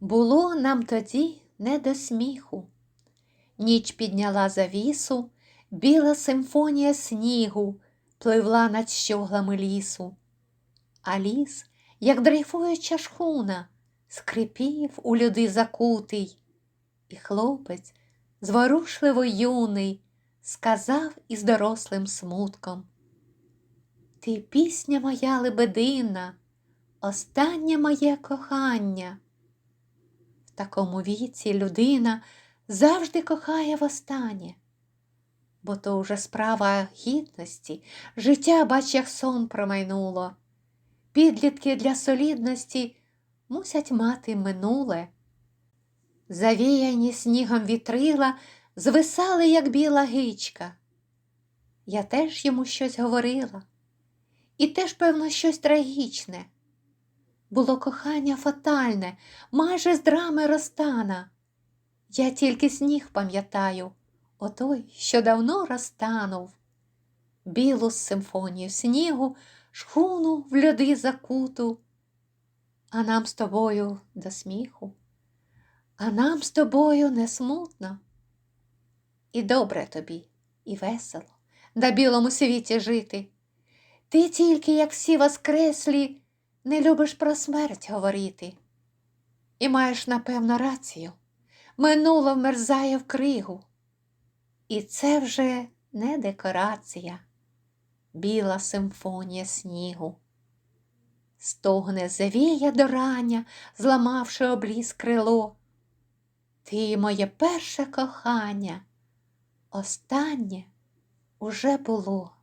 Було нам тоді не до сміху. Ніч підняла завісу, біла симфонія снігу пливла над щоглами лісу, а ліс, як дрейфуюча шхуна, скрипів у люди закутий, і хлопець, зворушливо юний, сказав із дорослим смутком. Ти пісня моя лебедина, останнє моє кохання. Такому віці людина завжди кохає востаннє, бо то вже справа гідності, життя, бач, як сон промайнуло. Підлітки для солідності мусять мати минуле. Завіяні снігом вітрила звисали, як біла гичка. Я теж йому щось говорила, і теж, певно, щось трагічне. Було кохання фатальне, майже з драми розтана. Я тільки сніг пам'ятаю, отой, що давно розтанув. Білу симфонію снігу, шхуну в льоди закуту, а нам з тобою до сміху, а нам з тобою не смутно. І добре тобі, і весело на білому світі жити. Ти тільки, як всі воскреслі, не любиш про смерть говорити. І маєш, напевно, рацію. Минуло вмерзає в кригу. І це вже не декорація, біла симфонія снігу. Стогне завія до рання, зламавши обліз крило. Ти моє перше кохання, останнє уже було.